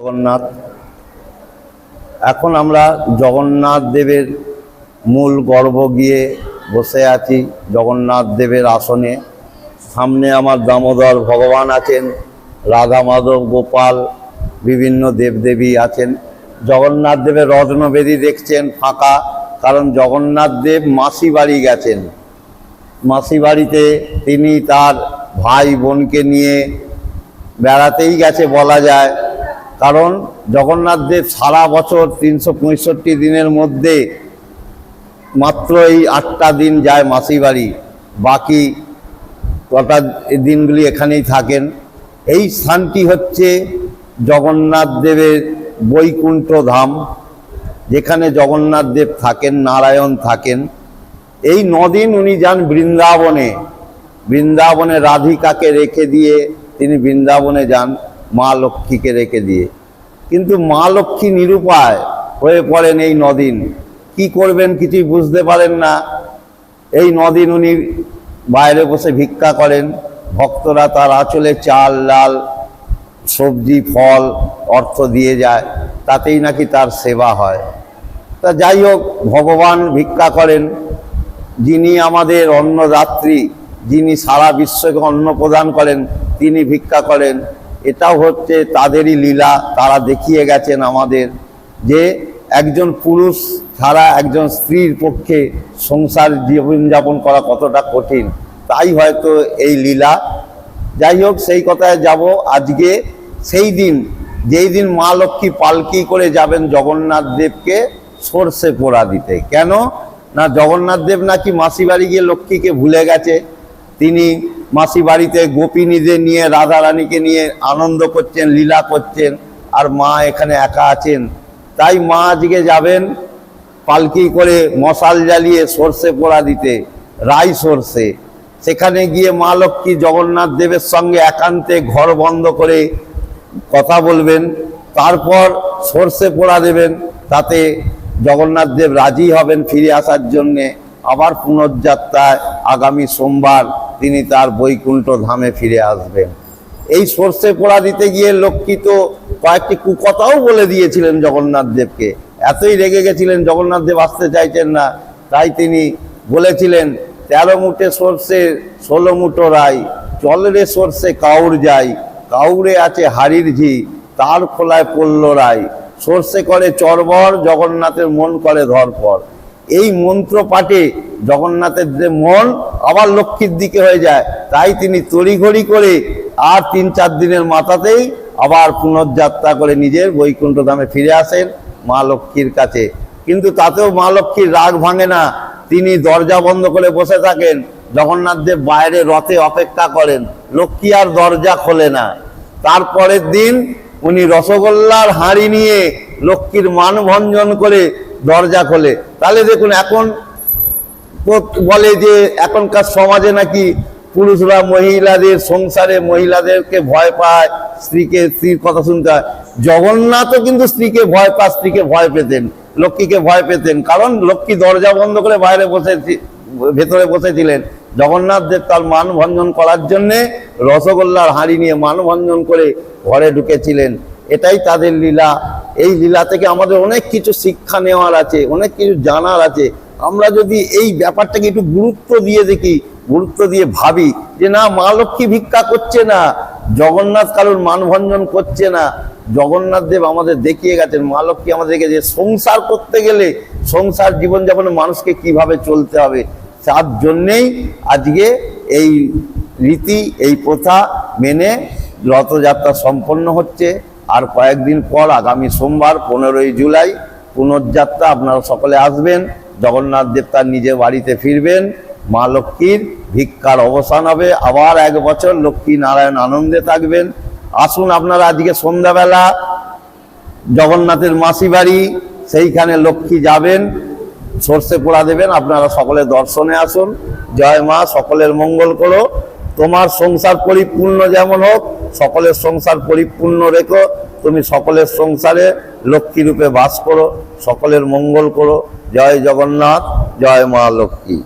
জগন্নাথ। এখন আমরা জগন্নাথ দেবের মূল গর্ভ গিয়ে বসে আছি জগন্নাথ দেবের আসনে। সামনে আমার দামোদর ভগবান আছেন, রাধা মাধব গোপাল, বিভিন্ন দেবদেবী আছেন। জগন্নাথ দেবের রত্নবেদী দেখছেন ফাঁকা, কারণ জগন্নাথ দেব মাসি বাড়ি গেছেন। মাসি বাড়িতে তিনি তার ভাই বোনকে নিয়ে বেড়াতেই গেছে বলা যায়। কারণ জগন্নাথ দেব সারা বছর তিনশো পঁয়ষট্টি দিনের মধ্যে মাত্র এই আটটা দিন যায় মাসি বাড়ি। বাকি কটা দিনগুলি এখানেই থাকেন। এই স্থানটি হচ্ছে জগন্নাথ দেবের বৈকুণ্ঠ ধাম, যেখানে জগন্নাথ দেব থাকেন, নারায়ণ থাকেন। এই নদিন উনি যান বৃন্দাবনে। বৃন্দাবনে রাধিকাকে রেখে দিয়ে তিনি বৃন্দাবনে যান, মা লক্ষ্মীকে রেখে দিয়ে। কিন্তু মা লক্ষ্মী নিরুপায় হয়ে পড়েন এই নদিন। কি করবেন কিছুই বুঝতে পারেন না। এই নদিন উনি বাইরে বসে ভিক্ষা করেন। ভক্তরা তার আঁচলে চাল লাল সবজি, ফল, অর্থ দিয়ে যায়। তাতেই নাকি তার সেবা হয়। তা যাই হোক, ভগবান ভিক্ষা করেন। যিনি আমাদের অন্নদাত্রী, যিনি সারা বিশ্বকে অন্ন প্রদান করেন, তিনি ভিক্ষা করেন। এটাও হচ্ছে তাদেরই লীলা, তারা দেখিয়ে গেছেন আমাদের যে একজন পুরুষ ছাড়া একজন স্ত্রীর পক্ষে সংসার জীবনযাপন করা কতটা কঠিন, তাই হয়তো এই লীলা। যাই হোক, সেই কথায় যাব। আজকে সেই দিন, যেই দিন মা লক্ষ্মী পালকি করে যাবেন জগন্নাথ দেবকে সর্ষে পোড়া দিতে। কেন? না, জগন্নাথ দেব নাকি মাসি বাড়ি গিয়ে লক্ষ্মীকে ভুলে গেছে। তিনি মাসি বাড়িতে গোপিনীদের নিয়ে রাধা রানীকে নিয়ে আনন্দ করছেন, লীলা করছেন, আর মা এখানে একা আছেন। তাই মা আজকে যাবেন পালকি করে মশাল জ্বালিয়ে সর্ষে পোড়া দিতে, রাই সর্ষে। সেখানে গিয়ে মা লক্ষ্মী জগন্নাথ দেবের সঙ্গে একান্তে ঘর বন্ধ করে কথা বলবেন, তারপর সর্ষে পোড়া দেবেন, তাতে জগন্নাথ দেব রাজি হবেন ফিরে আসার জন্যে। আবার পুনর্যাত্রায় আগামী সোমবার তিনি তার বৈকুণ্ঠ ধামে ফিরে আসবেন। এই সর্ষে পোড়া দিতে গিয়ে লক্ষ্মী তো কয়েকটি কুকথাও বলে দিয়েছিলেন জগন্নাথ দেবকে। এতই রেগে গেছিলেন, জগন্নাথ দেব আসতে চাইছেন না। তাই তিনি বলেছিলেন, তেরো মুঠে সর্ষে, ষোলো মুঠো রাই চল রে সর্ষে কাউর যাই, কাউরে আছে হাড়ির ঝি, তার খোলায় পড়ল রাই। সর্ষে করে চরবর, জগন্নাথের মন করে ধরপর। এই মন্ত্র পাঠে জগন্নাথের যে মন আবার লক্ষ্মীর দিকে হয়ে যায়। তাই তিনি তড়িঘড়ি করে আর তিন চার দিনের মাথাতেই আবার পুনর্যাত্রা করে নিজের বৈকুণ্ঠ ধামে ফিরে আসেন মা লক্ষ্মীর কাছে। কিন্তু তাতেও মা লক্ষ্মীর রাগ ভাঙে না। তিনি দরজা বন্ধ করে বসে থাকেন। জগন্নাথ দেব বাইরে রথে অপেক্ষা করেন। লক্ষ্মী আর দরজা খোলে না। তারপরের দিন উনি রসগোল্লার হাঁড়ি নিয়ে লক্ষ্মীর মান ভঞ্জন করে দরজা খোলে। তাহলে দেখুন, এখন বলে যে এখনকার সমাজে নাকি পুরুষরা মহিলাদের সংসারে মহিলাদেরকে ভয় পায়, স্ত্রীকে স্ত্রীর কথা শুনতে হয়। জগন্নাথও কিন্তু স্ত্রীকে ভয় পায়, স্ত্রীকে ভয় পেতেন, লক্ষ্মীকে ভয় পেতেন। কারণ লক্ষ্মী দরজা বন্ধ করে বাইরে বসে ভেতরে বসেছিলেন। জগন্নাথ দেব তার মান ভঞ্জন করার জন্যে রসগোল্লার হাঁড়ি নিয়ে মান ভঞ্জন করে ঘরে ঢুকেছিলেন। এটাই তাদের লীলা। এই লীলা থেকে আমাদের অনেক কিছু শিক্ষা নেওয়ার আছে, অনেক কিছু জানার আছে। আমরা যদি এই ব্যাপারটাকে একটু গুরুত্ব দিয়ে দেখি, গুরুত্ব দিয়ে ভাবি যে না, মা লক্ষ্মী ভিক্ষা করছে না, জগন্নাথ কারোর মানভঞ্জন করছে না, জগন্নাথ দেব আমাদের দেখিয়ে গেছেন, মা লক্ষ্মী আমাদেরকে যে সংসার করতে গেলে সংসার জীবনযাপনে মানুষকে কীভাবে চলতে হবে? তার জন্যেই আজকে এই রীতি, এই প্রথা মেনে রথযাত্রা সম্পন্ন হচ্ছে। আর কয়েকদিন পর আগামী সোমবার, পনেরোই জুলাই, পুনর্যাত্রা আপনারা সকলে আসবেন। জগন্নাথ দেব তার নিজের বাড়িতে ফিরবেন। মা লক্ষ্মীর ভিক্ষার অবসান হবে। আবার এক বছর লক্ষ্মী নারায়ণ আনন্দে থাকবেন। আসুন আপনারা আজকে সন্ধ্যাবেলা, জগন্নাথের মাসি বাড়ি, সেইখানে লক্ষ্মী যাবেন, সর্ষে পোড়া দেবেন। আপনারা সকলে দর্শনে আসুন। জয় মা, সকলের মঙ্গল করো। তোমার সংসার পরিপূর্ণ যেমন হোক, সকলের সংসার পরিপূর্ণ রেখো। তুমি সকলের সংসারে লক্ষ্মীরূপে বাস করো, সকলের মঙ্গল করো। জয় জগন্নাথ, জয় মা লক্ষ্মী।